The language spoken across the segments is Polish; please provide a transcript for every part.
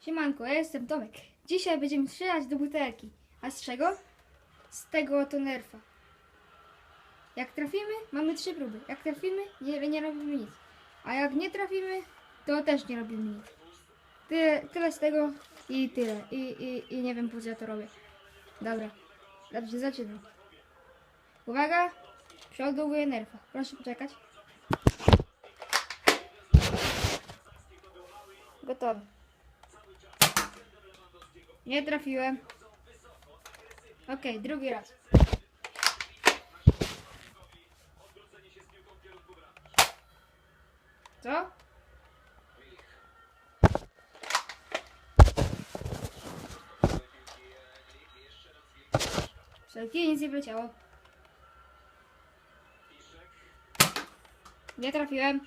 Siemanko, ja jestem Tomek. Dzisiaj będziemy strzelać do butelki. A z czego? Z tego oto nerfa. Jak trafimy, mamy trzy próby. Jak trafimy, nie, nie robimy nic. A jak nie trafimy, to też nie robimy nic. Tyle, tyle z tego i tyle. I, i, I nie wiem po co ja to robię. Dobra, dobrze, zaczynam. Uwaga, przeładowuję nerfa. Proszę poczekać. Gotowe. Nie trafiłem. Okej, drugi raz. Co? Wszelkie nic nie wleciało. Nie trafiłem.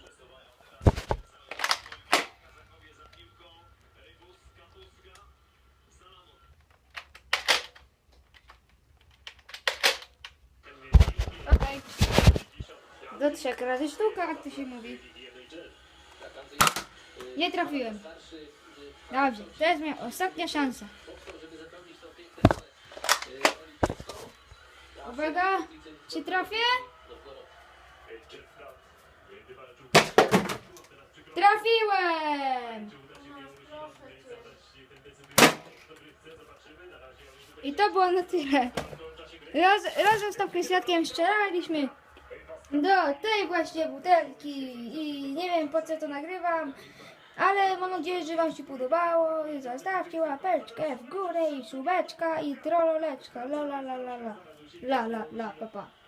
Do trzech razy sztuka, jak to się mówi. Nie trafiłem. Dobrze, to jest moja ostatnia szansa. Uwaga, czy trafię? Trafiłem! I to było na tyle. Raz, razem z Tomkiem Świadkiem strzelaliśmy do tej właśnie butelki i nie wiem po co to nagrywam, ale mam nadzieję, że wam się podobało. I zostawcie łapeczkę w górę i subeczka i trololeczka, la la la la la, la la la, pa pa.